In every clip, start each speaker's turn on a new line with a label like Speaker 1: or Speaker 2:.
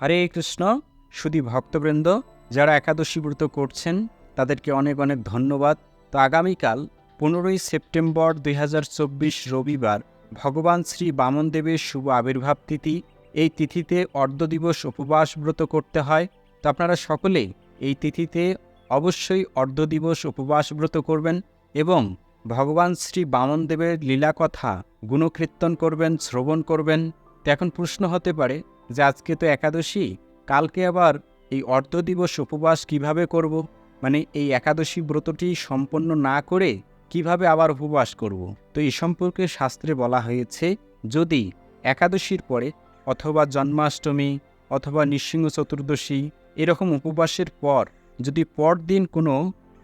Speaker 1: হরে কৃষ্ণ শুধু ভক্তবৃন্দ, যারা একাদশী ব্রত করছেন, তাদেরকে অনেক অনেক ধন্যবাদ। তো আগামীকাল, পনেরোই সেপ্টেম্বর দুই হাজার চব্বিশ রবিবার, ভগবান শ্রী বামনদেবের শুভ আবির্ভাব তিথি। এই তিথিতে অর্ধ দিবস উপবাস ব্রত করতে হয়। তো আপনারা সকলেই এই তিথিতে অবশ্যই অর্ধ দিবস উপবাস ব্রত করবেন এবং ভগবান শ্রী বামনদেবের লীলা কথা গুণকীর্তন করবেন, শ্রবণ করবেন। তো এখন প্রশ্ন হতে পারে যে আজকে তো একাদশী, কালকে আবার এই অর্ধ দিবস উপবাস কীভাবে করব? মানে এই একাদশী ব্রতটি সম্পন্ন না করে কীভাবে আবার উপবাস করব? তো এই সম্পর্কে শাস্ত্রে বলা হয়েছে, যদি একাদশীর পরে অথবা জন্মাষ্টমী অথবা নৃসিংহ চতুর্দশী এরকম উপবাসের পর যদি পরদিন কোনো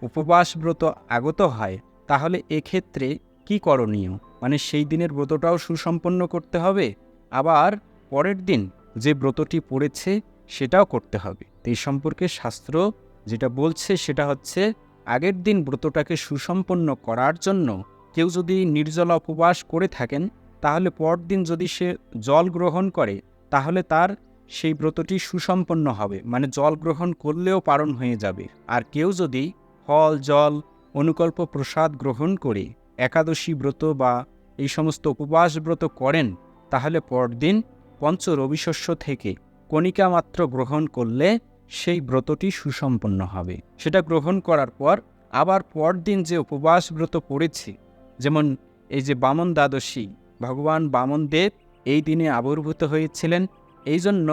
Speaker 1: উপবাস ব্রত আগত হয়, তাহলে এক্ষেত্রে কি করণীয়? মানে সেই দিনের ব্রতটাও সুসম্পন্ন করতে হবে? আবার পরের দিন যে ব্রতটি পড়েছে সেটাও করতে হবে। এই সম্পর্কে শাস্ত্র যেটা বলছে সেটা হচ্ছে, আগের দিন ব্রতটাকে সুসম্পন্ন করার জন্য কেউ যদি নির্জলা উপবাস করে থাকেন, তাহলে পরদিন যদি সে জল গ্রহণ করে, তাহলে তার সেই ব্রতটি সুসম্পন্ন হবে। মানে জল গ্রহণ করলেও পারণ হয়ে যাবে। আর কেউ যদি ফল, জল, অনুকল্প প্রসাদ গ্রহণ করে, একাদশী ব্রত বা এই সমস্ত উপবাস ব্রত করেন তাহলে পরদিন পঞ্চ রবিশস্য থেকে কণিকা মাত্র গ্রহণ করলে সেই ব্রতটি সুসম্পন্ন হবে। সেটা গ্রহণ করার পর আবার পরদিন যে উপবাস ব্রত পড়েছে, যেমন এই যে বামন দ্বাদশী, ভগবান বামন দেব এই দিনে আবির্ভূত হয়েছিলেন, এই জন্য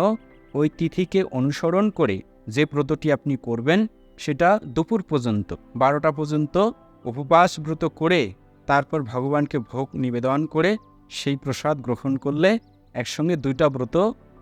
Speaker 1: ওই তিথিকে অনুসরণ করে যে ব্রতটি আপনি করবেন, সেটা দুপুর পর্যন্ত, বারোটা পর্যন্ত উপবাস ব্রত করে তারপর ভগবানকে ভোগ নিবেদন করে সেই প্রসাদ গ্রহণ করলে একসঙ্গে দুইটা ব্রত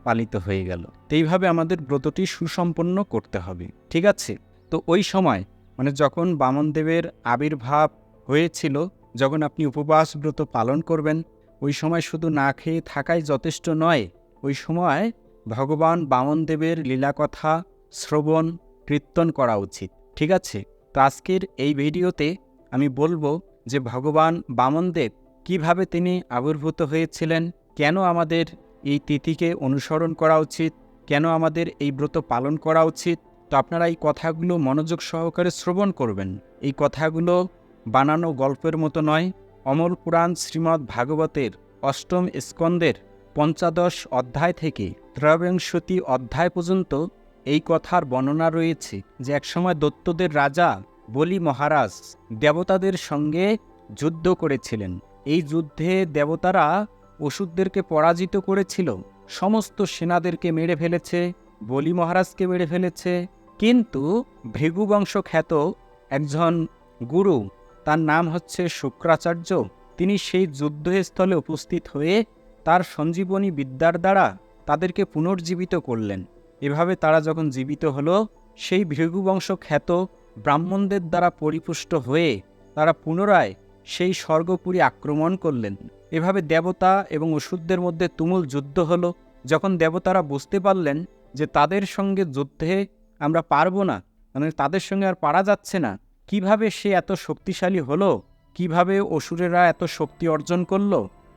Speaker 1: পালিত হয়ে গেল। তো এইভাবে আমাদের ব্রতটি সুসম্পন্ন করতে হবে, ঠিক আছে? তো ওই সময় মানে যখন বামনদেবের আবির্ভাব হয়েছিল, যখন আপনি উপবাস ব্রত পালন করবেন, ওই সময় শুধু না খেয়ে থাকাই যথেষ্ট নয়, ওই সময় ভগবান বামনদেবের লীলাকথা, শ্রবণ, কীর্তন করা উচিত, ঠিক আছে? তো আজকের এই ভিডিওতে আমি বলব যে ভগবান বামনদেব কীভাবে তিনি আবির্ভূত হয়েছিলেন? কেন আমাদের এই তিথিকে অনুসরণ করা উচিত? কেন আমাদের এই ব্রত পালন করা উচিত? তো আপনারা এই কথাগুলো মনোযোগ সহকারে শ্রবণ করবেন। এই কথাগুলো বানানো গল্পের মতো নয়। অমল পুরাণ শ্রীমদ্ ভাগবতের অষ্টম স্কন্দের পঞ্চাদশ অধ্যায় থেকে ত্রয়োবিংশতি অধ্যায় পর্যন্ত এই কথার বর্ণনা রয়েছে যে একসময় দত্তদের রাজা বলি মহারাজ দেবতাদের সঙ্গে যুদ্ধ করেছিলেন। এই যুদ্ধে দেবতারা ওষুধদেরকে পরাজিত করেছিল। সমস্ত সেনাদেরকে মেরে ফেলেছে, বলি মহারাজকে মেরে ফেলেছে। কিন্তু ভৃগুবংশ খ্যাত একজন গুরু, তার নাম হচ্ছে শুক্রাচার্য, তিনি সেই যুদ্ধস্থলে উপস্থিত হয়ে তার সঞ্জীবনী বিদ্যার দ্বারা তাদেরকে পুনর্জীবিত করলেন। এভাবে তারা যখন জীবিত হলো, সেই ভৃগুবংশ খ্যাত ব্রাহ্মণদের দ্বারা পরিপুষ্ট হয়ে তারা পুনরায় সেই স্বর্গপুরী আক্রমণ করলেন। এভাবে দেবতা এবং ওষুধদের মধ্যে তুমুল যুদ্ধ হলো। যখন দেবতারা বুঝতে পারলেন যে তাদের সঙ্গে যুদ্ধে আমরা পারব না মানে তাদের সঙ্গে আর পারা যাচ্ছে না, কীভাবে সে এত শক্তিশালী হলো? কীভাবে অসুরেরা এত শক্তি অর্জন করল?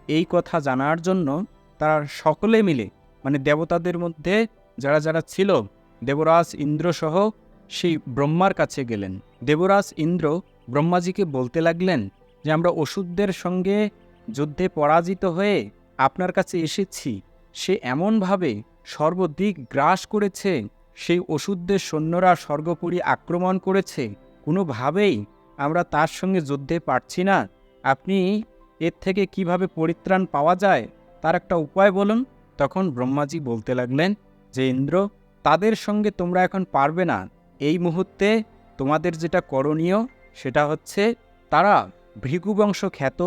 Speaker 1: এই কথা জানার জন্য তারা সকলে মিলে মানে দেবতাদের মধ্যে যারা যারা ছিল, দেবরাজ ইন্দ্রসহ সেই ব্রহ্মার কাছে গেলেন। দেবরাজ ইন্দ্র ব্রহ্মাজিকে বলতে লাগলেন যে আমরা ওষুধদের সঙ্গে যুদ্ধে পরাজিত হয়ে আপনার কাছে এসেছি, সে এমনভাবে সর্বদিক গ্রাস করেছে, সেই ওষুধদের সৈন্যরা স্বর্গপুরী আক্রমণ করেছে, কোনোভাবেই আমরা তার সঙ্গে যুদ্ধে পারছি না। আপনি এর থেকে কীভাবে পরিত্রাণ পাওয়া যায়, তার একটা উপায় বলুন। তখন ব্রহ্মাজি বলতে লাগলেন, যে ইন্দ্র, তাদের সঙ্গে তোমরা এখন পারবে না। এই মুহূর্তে তোমাদের যেটা করণীয়, সেটা হচ্ছে তারা ভৃগুবংশ খ্যাত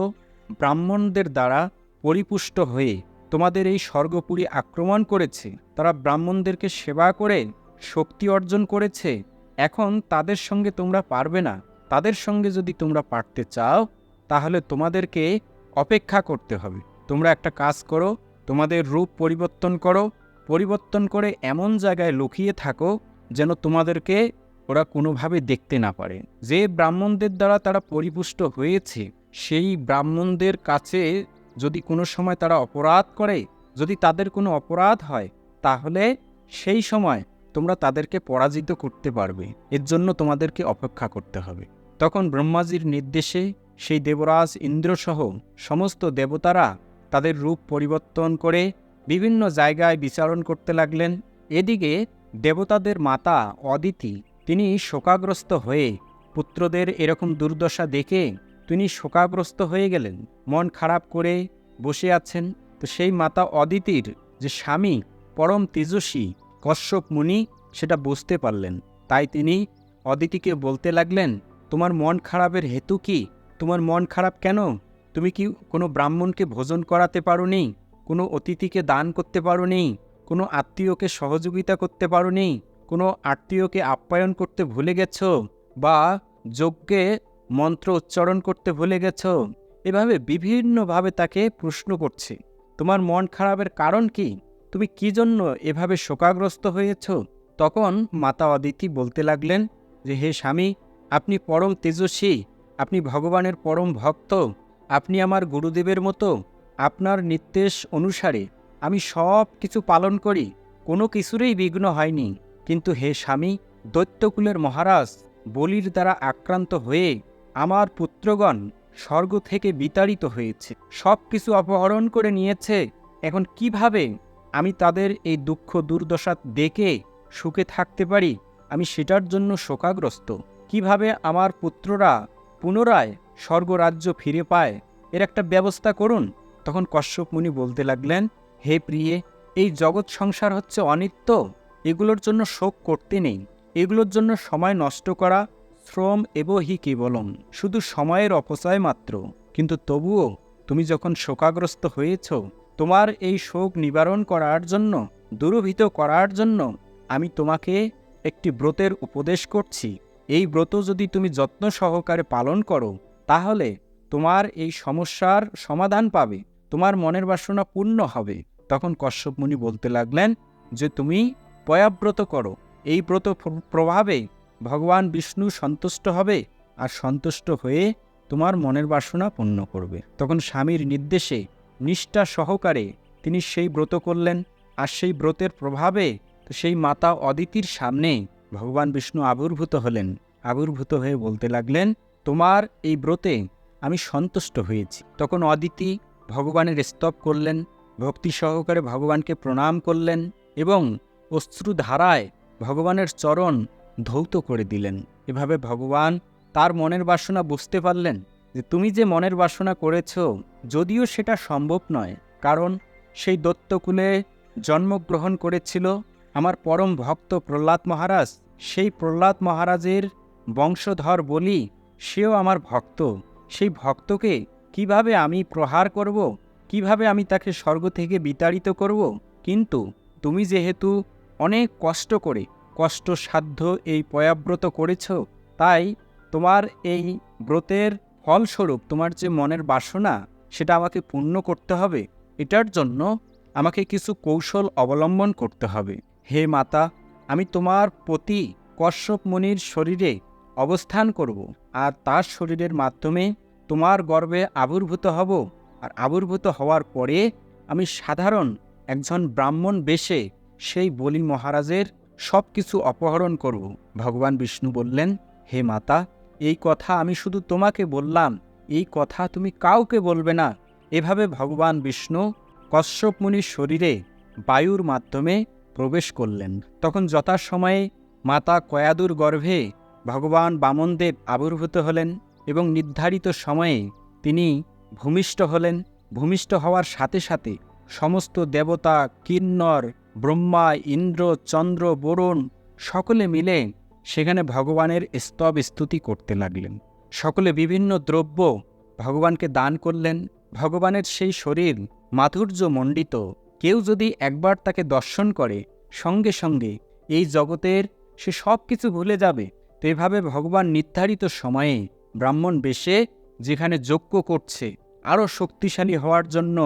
Speaker 1: ব্রাহ্মণদের দ্বারা পরিপুষ্ট হয়ে তোমাদের এই স্বর্গপুরী আক্রমণ করেছে। তারা ব্রাহ্মণদেরকে সেবা করে, শক্তি অর্জন করেছে। এখন তাদের সঙ্গে তোমরা পারবে না। তাদের সঙ্গে যদি তোমরা পারতে চাও, তাহলে তোমাদেরকে অপেক্ষা করতে হবে। তোমরা একটা কাজ করো, তোমাদের রূপ পরিবর্তন করো। পরিবর্তন করে এমন জায়গায় লুকিয়ে থাকো যেন তোমাদেরকে ওরা কোনোভাবে দেখতে না পারে। যে ব্রাহ্মণদের দ্বারা তারা পরিপুষ্ট হয়েছে, সেই ব্রাহ্মণদের কাছে যদি কোনো সময় তারা অপরাধ করে, যদি তাদের কোনো অপরাধ হয়, তাহলে সেই সময় তোমরা তাদেরকে পরাজিত করতে পারবে। এর জন্য তোমাদেরকে অপেক্ষা করতে হবে। তখন ব্রহ্মাজির নির্দেশে সেই দেবরাজ ইন্দ্রসহ সমস্ত দেবতারা তাদের রূপ পরিবর্তন করে বিভিন্ন জায়গায় বিচারণ করতে লাগলেন। এদিকে দেবতাদের মাতা অদিতি তিনি শোকাগ্রস্ত হয়ে পুত্রদের এরকম দুর্দশা দেখে তিনি শোকাগ্রস্ত হয়ে গেলেন। মন খারাপ করে বসে আছেন তো সেই মাতা অদিতির যে স্বামী, পরম তেজস্বী কশ্যপ মুনি, সেটা বুঝতে পারলেন। তাই তিনি অদিতিকে বলতে লাগলেন, তোমার মন খারাপের হেতু কি? তোমার মন খারাপ কেন? তুমি কি কোনো ব্রাহ্মণকে ভোজন করাতে পারোনি? কোনো অতিথিকে দান করতে পারোনি? কোনো আত্মীয়কে সহযোগিতা করতে পারোনি? কোনো আত্মীয়কে আপ্যায়ন করতে ভুলে গেছ বা যজ্ঞে মন্ত্র উচ্চারণ করতে ভুলে গেছ? এভাবে বিভিন্নভাবে তাকে প্রশ্ন করছে। তোমার মন খারাপের কারণ কি? তুমি কি জন্য এভাবে শোকাগ্রস্ত হয়েছ? তখন মাতা অদিতি বলতে লাগলেন যে, হে স্বামী, আপনি পরম তেজস্বী, আপনি ভগবানের পরম ভক্ত, আপনি আমার গুরুদেবের মতো, আপনার নির্দেশ অনুসারে আমি সব কিছু পালন করি। কোনো কিছুরই বিঘ্ন হয়নি। কিন্তু হে স্বামী, দৈত্যকুলের মহারাজ, বলির দ্বারা আক্রান্ত হয়ে আমার পুত্রগণ স্বর্গ থেকে বিতাড়িত হয়েছে। সব কিছু অপহরণ করে নিয়েছে। এখন কীভাবে আমি তাদের এই দুঃখ দুর্দশা দেখে সুখে থাকতে পারি? আমি সেটার জন্য শোকাগ্রস্ত। কীভাবে আমার পুত্ররা পুনরায় স্বর্গরাজ্য ফিরে পায়? এর একটা ব্যবস্থা করুন। তখন কশ্যপ মুনি বলতে লাগলেন, হে প্রিয়ে, এই জগৎ সংসার হচ্ছে অনিত্য। এগুলোর জন্য শোক করতে নেই। এগুলোর জন্য সময় নষ্ট করা শ্রম এব হি কেবলম। শুধু সময়ের অপচয় মাত্র। কিন্তু তবুও তুমি যখন শোকাগ্রস্ত হয়েছ, তোমার এই শোক নিবারণ করার জন্য দূরভীত করার জন্য আমি তোমাকে একটি ব্রতের উপদেশ করছি। এই ব্রত যদি তুমি যত্ন সহকারে পালন করো, তাহলে তোমার এই সমস্যার সমাধান পাবে। তোমার মনের বাসনা পূর্ণ হবে। তখন কশ্যপ মুনি বলতে লাগলেন যে, তুমি পয়াব্রত করো। এই ব্রত প্রভাবে ভগবান বিষ্ণু সন্তুষ্ট হবে আর সন্তুষ্ট হয়ে তোমার মনের বাসনা পূর্ণ করবে। তখন স্বামীর নির্দেশে নিষ্ঠা সহকারে তিনি সেই ব্রত করলেন আর সেই ব্রতের প্রভাবে সেই মাতা অদিতির সামনে ভগবান বিষ্ণু আবির্ভূত হলেন। আবির্ভূত হয়ে বলতে লাগলেন, তোমার এই ব্রতে আমি সন্তুষ্ট হয়েছি। তখন অদিতি ভগবানের স্তব করলেন, ভক্তি সহকারে ভগবানকে প্রণাম করলেন এবং অশ্রুধারায় ভগবানের চরণ ধৌত করে দিলেন। এভাবে ভগবান তার মনের বাসনা বুঝতে পারলেন যে তুমি যে মনের বাসনা করেছ, যদিও সেটা সম্ভব নয়, কারণ সেই দত্তকুলে জন্মগ্রহণ করেছিল আমার পরম ভক্ত প্রহ্লাদ মহারাজ। সেই প্রহ্লাদ মহারাজের বংশধর বলি সেও আমার ভক্ত। সেই ভক্তকে কীভাবে আমি প্রহার করব, কীভাবে আমি তাকে স্বর্গ থেকে বিতাড়িত করব? কিন্তু তুমি যেহেতু অনেক কষ্ট করে, কষ্টসাধ্য এই পয়াব্রত করেছ, তাই তোমার এই ব্রতের ফলস্বরূপ, তোমার যে মনের বাসনা, সেটা আমাকে পূর্ণ করতে হবে। এটার জন্য আমাকে কিছু কৌশল অবলম্বন করতে হবে। হে মাতা, আমি তোমার প্রতি কশ্যপ মুনির শরীরে অবস্থান করব, আর তার শরীরের মাধ্যমে তোমার গর্ভে আবির্ভূত হব। আর আবির্ভূত হওয়ার পরে আমি সাধারণ একজন ব্রাহ্মণ বেশে সেই বলি মহারাজের সব কিছু অপহরণ করব। ভগবান বিষ্ণু বললেন, হে মাতা, এই কথা আমি শুধু তোমাকে বললাম, এই কথা তুমি কাউকে বলবে না। এভাবে ভগবান বিষ্ণু কশ্যপ মুনির শরীরে বায়ুর মাধ্যমে প্রবেশ করলেন। তখন যথাসময়ে মাতা কয়াদুর গর্ভে ভগবান বামনদেব আবির্ভূত হলেন এবং নির্ধারিত সময়ে তিনি ভূমিষ্ঠ হলেন। ভূমিষ্ঠ হওয়ার সাথে সাথে সমস্ত দেবতা কিন্নর ব্রহ্মা, ইন্দ্র, চন্দ্র, বরুণ সকলে মিলে সেখানে ভগবানের স্তব স্তুতি করতে লাগলেন। সকলে বিভিন্ন দ্রব্য ভগবানকে দান করলেন। ভগবানের সেই শরীর মাধুর্য মণ্ডিত কেউ যদি একবার তাকে দর্শন করে, সঙ্গে সঙ্গে এই জগতের সে সব কিছু ভুলে যাবে। তো এভাবে ভগবান নির্ধারিত সময়ে ব্রাহ্মণ বেশে যেখানে যজ্ঞ করছে, আরও শক্তিশালী হওয়ার জন্য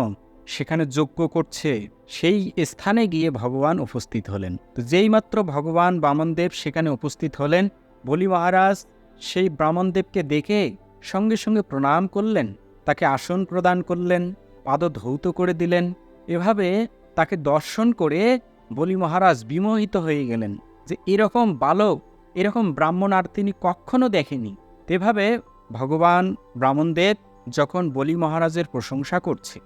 Speaker 1: সেখানে যজ্ঞ করছে, সেই স্থানে গিয়ে ভগবান উপস্থিত হলেন। তো যেইমাত্র ভগবান বামনদেব সেখানে উপস্থিত হলেন, বলি মহারাজ, সেই ব্রাহ্মণদেবকে দেখে সঙ্গে সঙ্গে প্রণাম করলেন, তাকে আসন প্রদান করলেন পাদ ধৌত করে দিলেন। এভাবে তাকে দর্শন করে বলি মহারাজ বিমোহিত হয়ে গেলেন যে এরকম বালক, এরকম ব্রাহ্মণ আর তিনি কখনো দেখেনি। তেভাবে ভগবান ব্রাহ্মণদেব যখন বলি মহারাজের প্রশংসা করছে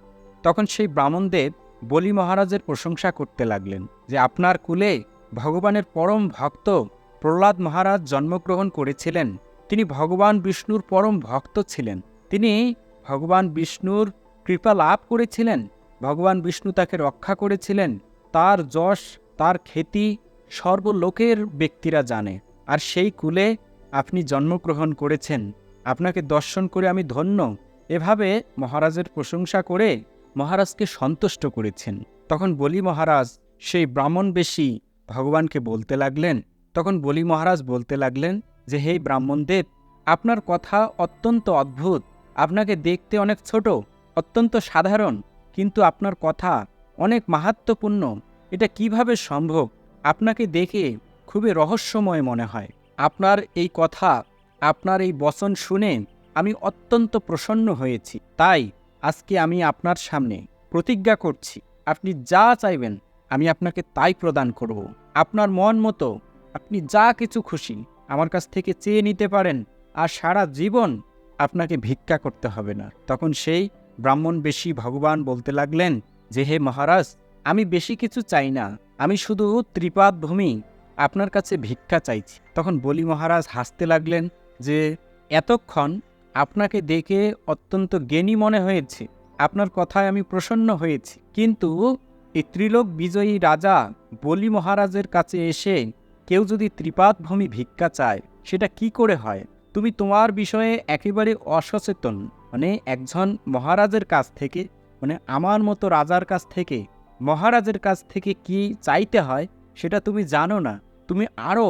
Speaker 1: তখন সেই ব্রাহ্মণদেব বলি মহারাজের প্রশংসা করতে লাগলেন যে আপনার কুলে ভগবানের পরম ভক্ত প্রহ্লাদ মহারাজ জন্মগ্রহণ করেছিলেন। তিনি ভগবান বিষ্ণুর পরম ভক্ত ছিলেন। তিনি ভগবান বিষ্ণুর কৃপা লাভ করেছিলেন, ভগবান বিষ্ণু তাকে রক্ষা করেছিলেন, তার যশ, তার খ্যাতি সর্বলোকের ব্যক্তিরা জানে। আর সেই কুলে আপনি জন্মগ্রহণ করেছেন, আপনাকে দর্শন করে আমি ধন্য। এভাবে মহারাজের প্রশংসা করে মহারাজকে সন্তুষ্ট করেছেন। তখন বলি, মহারাজ, সেই ব্রাহ্মণ বেশি ভগবানকে বলতে লাগলেন? তখন বলি, মহারাজ, বলতে লাগলেন যে, হে ব্রাহ্মণদেব, আপনার কথা অত্যন্ত অদ্ভুত। আপনাকে দেখতে অনেক ছোট, অত্যন্ত সাধারণ, কিন্তু আপনার কথা অনেক মাহাত্মপূর্ণ এটা কীভাবে সম্ভব? আপনাকে দেখে খুবই রহস্যময় মনে হয়। আপনার এই কথা, আপনার এই বচন শুনে আমি অত্যন্ত প্রসন্ন হয়েছি। তাই আজকে আমি আপনার সামনে প্রতিজ্ঞা করছি, আপনি যা চাইবেন আমি আপনাকে তাই প্রদান করব। আপনার মন মতো আপনি যা কিছু খুশি আমার কাছ থেকে চেয়ে নিতে পারেন আর সারা জীবন আপনাকে ভিক্ষা করতে হবে না। তখন সেই ব্রাহ্মণ বেশি ভগবান বলতে লাগলেন, যে হে মহারাজ, আমি বেশি কিছু চাই না, আমি শুধু ত্রিপাদ ভূমি আপনার কাছে ভিক্ষা চাইছি। তখন বলি মহারাজ হাসতে লাগলেন যে, এতক্ষণ আপনাকে দেখে অত্যন্ত জ্ঞানী মনে হয়েছে। আপনার কথায় আমি প্রসন্ন হয়েছি। কিন্তু এই ত্রিলোক বিজয়ী রাজা বলি মহারাজের কাছে এসে কেউ যদি ত্রিপাদ ভূমি ভিক্ষা চায়, সেটা কি করে হয়? তুমি তোমার বিষয়ে একেবারে অসচেতন। মানে একজন মহারাজের কাছ থেকে মানে আমার মতো রাজার কাছ থেকে, মহারাজের কাছ থেকে কি চাইতে হয়, সেটা তুমি জানো না। তুমি আরও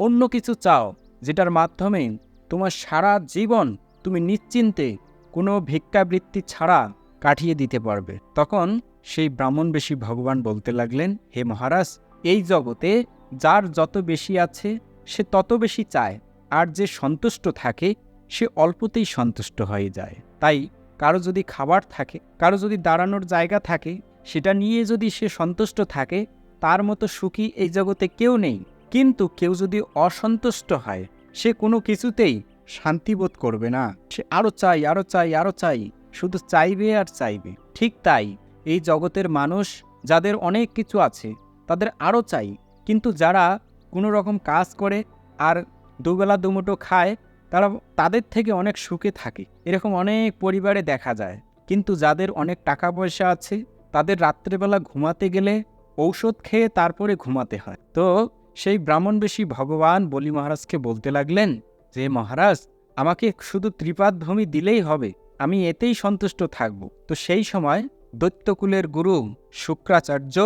Speaker 1: অন্য কিছু চাও, যেটার মাধ্যমে তোমার সারা জীবন তুমি নিশ্চিন্তে কোনো ভিক্ষাবৃত্তি ছাড়া কাটিয়ে দিতে পারবে। তখন সেই ব্রাহ্মণবেশী ভগবান বলতে লাগলেন, হে মহারাজ, এই জগতে যার যত বেশি আছে, সে তত বেশি চায়। আর যে সন্তুষ্ট থাকে, সে অল্পতেই সন্তুষ্ট হয়ে যায়। তাই কারও যদি খাবার থাকে, কারও যদি দাঁড়ানোর জায়গা থাকে, সেটা নিয়ে যদি সে সন্তুষ্ট থাকে, তার মতো সুখী এই জগতে কেউ নেই। কিন্তু কেউ যদি অসন্তুষ্ট হয়, সে কোনো কিছুতেই শান্তিবোধ করবে না। সে আরও চাই আরও চাই আরও চাই, শুধু চাইবে আর চাইবে। ঠিক তাই, এই জগতের মানুষ যাদের অনেক কিছু আছে, তাদের আরও চাই। কিন্তু যারা কোনো রকম কাজ করে আর দুবেলা দুমুটো খায়, তারা তাদের থেকে অনেক সুখে থাকে। এরকম অনেক পরিবারে দেখা যায়। কিন্তু যাদের অনেক টাকা পয়সা আছে, তাদের রাত্রেবেলা ঘুমাতে গেলে ঔষধ খেয়ে তারপরে ঘুমাতে হয়। তো সেই ব্রাহ্মণবেশী ভগবান বলি মহারাজকে বলতে লাগলেন যে মহারাজ, আমাকে শুধু ত্রিপাদ ভূমি দিলেই হবে, আমি এতেই সন্তুষ্ট থাকব। তো সেই সময় দৈত্যকুলের গুরু শুক্রাচার্য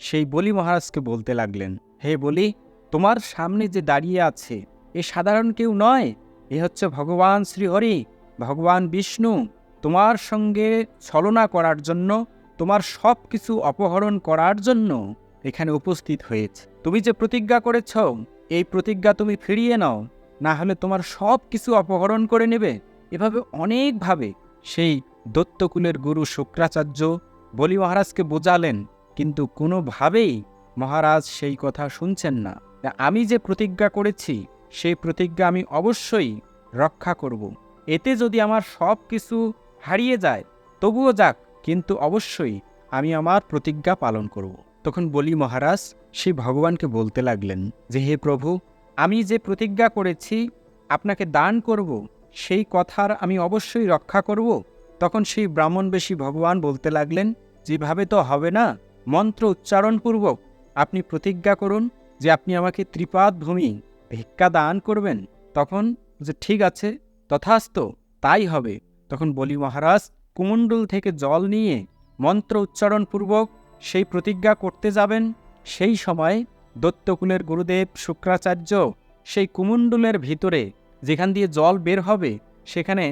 Speaker 1: সেই বলি মহারাজকে বলতে লাগলেন, হে বলি, তোমার সামনে যে দাঁড়িয়ে আছে, এ সাধারণ কেউ নয়, এ হচ্ছে ভগবান শ্রীহরি, ভগবান বিষ্ণু। তোমার সঙ্গে ছলনা করার জন্য, তোমার সব কিছু অপহরণ করার জন্য এখানে উপস্থিত হয়েছে। তুমি যে প্রতিজ্ঞা করেছ, এই প্রতিজ্ঞা তুমি ফিরিয়ে নাও। না হলে তোমার সব কিছু অপহরণ করে নেবে। এভাবে অনেকভাবে সেই দত্তকুলের গুরু শুক্রাচার্য বলি মহারাজকে বোঝালেন, কিন্তু কোনোভাবেই মহারাজ সেই কথা শুনছেন না। আমি যে প্রতিজ্ঞা করেছি, সেই প্রতিজ্ঞা আমি অবশ্যই রক্ষা করব। এতে যদি আমার সব কিছু হারিয়ে যায়, তবুও যাক, কিন্তু অবশ্যই আমি আমার প্রতিজ্ঞা পালন করব। তখন বলি মহারাজ সেই ভগবানকে বলতে লাগলেন যে, হে প্রভু আমি যে প্রতিজ্ঞা করেছি, আপনাকে দান করব, সেই কথার আমি অবশ্যই রক্ষা করব। তখন সেই ব্রাহ্মণবেশী ভগবান বলতে লাগলেন, যেভাবে তো হবে না, মন্ত্র উচ্চারণপূর্বক আপনি প্রতিজ্ঞা করুন যে আপনি আমাকে ত্রিপাদ ভূমি ভিক্ষা দান করবেন। তখন যে ঠিক আছে, তথাস্ত, তাই হবে। তখন বলি, মহারাজ, কুমণ্ডল থেকে জল নিয়ে মন্ত্র উচ্চারণপূর্বক সেই প্রতিজ্ঞা করতে যাবেন, সেই সময় দত্তকুলের গুরুদেব শুক্রাচার্য সেই কুমণ্ডলের ভিতরে যেখান দিয়ে জল বের হবে, সেখানে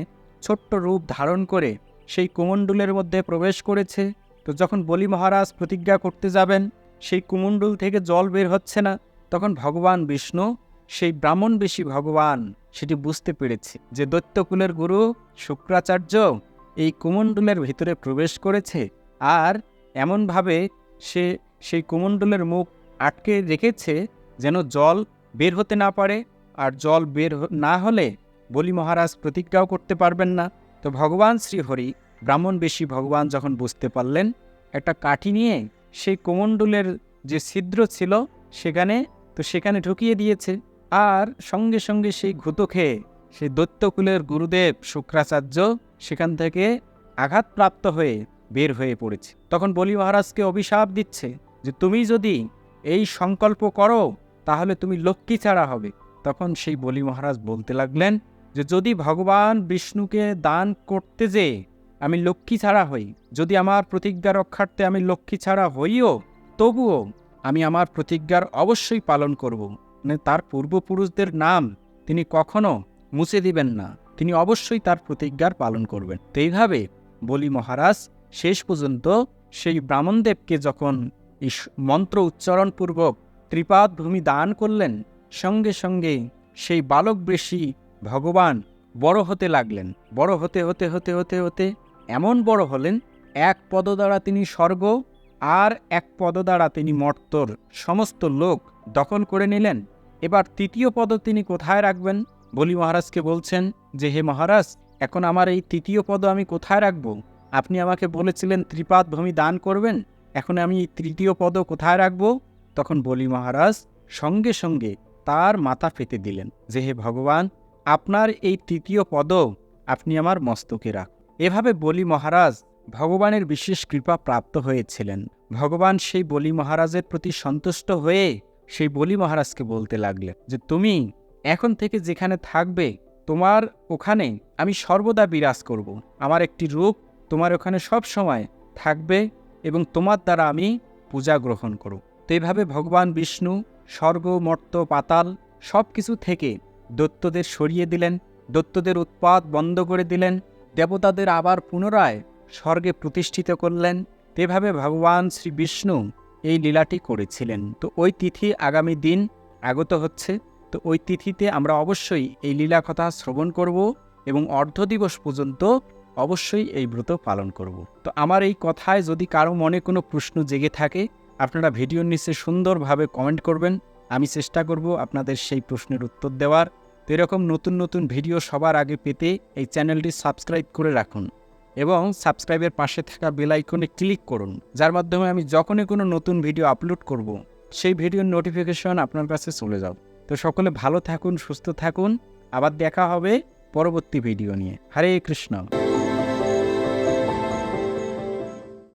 Speaker 1: ছোট্ট রূপ ধারণ করে সেই কুমণ্ডলের মধ্যে প্রবেশ করেছে। তো যখন বলি মহারাজ প্রতিজ্ঞা করতে যাবেন, সেই কুমণ্ডল থেকে জল বের হচ্ছে না, তখন ভগবান বিষ্ণু, সেই ব্রাহ্মণবেশী ভগবান সেটি বুঝতে পেরেছে যে দৈত্যকুলের গুরু শুক্রাচার্য এই কুমণ্ডলের ভিতরে প্রবেশ করেছে। আর এমনভাবে সে সেই কুমণ্ডলের মুখ আটকে রেখেছে যেন জল বের হতে না পারে আর জল বের না হলে বলি মহারাজ প্রতিজ্ঞাও করতে পারবেন না। তো ভগবান শ্রীহরি ব্রাহ্মণবেশী ভগবান যখন বুঝতে পারলেন, একটা কাঠি নিয়ে সেই কুমণ্ডলের যে ছিদ্র ছিল সেখানে, তো সেখানে ঢুকিয়ে দিয়েছে। আর সঙ্গে সঙ্গে সেই ঘুতো খেয়ে সেই দৈত্যকুলের গুরুদেব শুক্রাচার্য সেখান থেকে আঘাতপ্রাপ্ত হয়ে বের হয়ে পড়েছে। তখন বলি মহারাজকে অভিশাপ দিচ্ছে যে তুমি যদি এই সংকল্প করো, তাহলে তুমি লক্ষ্মী ছাড়া হবে। তখন সেই বলি মহারাজ বলতে লাগলেন যে, যদি ভগবান বিষ্ণুকে দান করতে যে আমি লক্ষ্মী ছাড়া হই, যদি আমার প্রতিজ্ঞা রক্ষার্থে আমি লক্ষ্মী ছাড়া হইও, তবুও আমি আমার প্রতিজ্ঞার অবশ্যই পালন করব। মানে তার পূর্বপুরুষদের নাম তিনি কখনো মুছে দিবেন না। তিনি অবশ্যই তার প্রতিজ্ঞার পালন করবেন। তো এইভাবে বলি মহারাজ শেষ পর্যন্ত সেই ব্রাহ্মণদেবকে যখন মন্ত্র উচ্চারণপূর্বক ত্রিপাদ ভূমি দান করলেন। সঙ্গে সঙ্গে সেই বালক বেশি ভগবান বড় হতে লাগলেন। বড় হতে হতে হতে হতে হতে এমন বড় হলেন, এক পদ দ্বারা তিনি স্বর্গ আর এক পদ দ্বারা তিনি মর্তর। সমস্ত লোক দখল করে নিলেন। এবার তৃতীয় পদ তিনি কোথায় রাখবেন? বলি মহারাজকে বলছেন যে, হে মহারাজ, এখন আমার এই তৃতীয় পদ আমি কোথায় রাখব? আপনি আমাকে বলেছিলেন ত্রিপাদ ভূমি দান করবেন? এখন আমি তৃতীয় পদ কোথায় রাখব? তখন বলি মহারাজ, সঙ্গে সঙ্গে তার মাথা ফেতে দিলেন। যে হে ভগবান, আপনার এই তৃতীয় পদ আপনি আমার মস্তকে রাখ। এভাবে বলি মহারাজ, ভগবানের বিশেষ কৃপা প্রাপ্ত হয়েছিলেন। ভগবান সেই বলি মহারাজের প্রতি সন্তুষ্ট হয়ে সেই বলি মহারাজকে বলতে লাগলেন যে, তুমি এখন থেকে যেখানে থাকবে, তোমার ওখানে আমি সর্বদা বিরাজ করব। আমার একটি রূপ তোমার ওখানে সব সময় থাকবে এবং তোমার দ্বারা আমি পূজা গ্রহণ করব তো এইভাবে ভগবান বিষ্ণু, স্বর্গ, মর্ত, পাতাল সব কিছু থেকে দৈত্যদের সরিয়ে দিলেন, দত্তদের উৎপাদ বন্ধ করে দিলেন, দেবতাদের আবার পুনরায় স্বর্গে প্রতিষ্ঠিত করলেন। তেভাবে ভগবান শ্রী বিষ্ণু এই লীলাটি করেছিলেন। তো ওই তিথি আগামী দিন আগত হচ্ছে। তো ওই তিথিতে আমরা অবশ্যই এই লীলা কথা শ্রবণ করব এবং অর্ধ দিবস পর্যন্ত অবশ্যই এই ব্রত পালন করব। তো আমার এই কথায় যদি কারও মনে কোনো প্রশ্ন জেগে থাকে, আপনারা ভিডিওর নিচে সুন্দরভাবে কমেন্ট করবেন। আমি চেষ্টা করব আপনাদের সেই প্রশ্নের উত্তর দেওয়ার। তো এরকম নতুন নতুন ভিডিও সবার আগে পেতে এই চ্যানেলটি সাবস্ক্রাইব করে রাখুন এবং সাবস্ক্রাইবের পাশে থাকা বেল আইকনে ক্লিক করুন, যার মাধ্যমে আমি যখনই কোনো নতুন ভিডিও আপলোড করব, সেই ভিডিওর নোটিফিকেশন আপনার কাছে চলে যাও তো সকলে ভালো থাকুন, সুস্থ থাকুন। আবার দেখা হবে পরবর্তী ভিডিও নিয়ে। হরে কৃষ্ণ।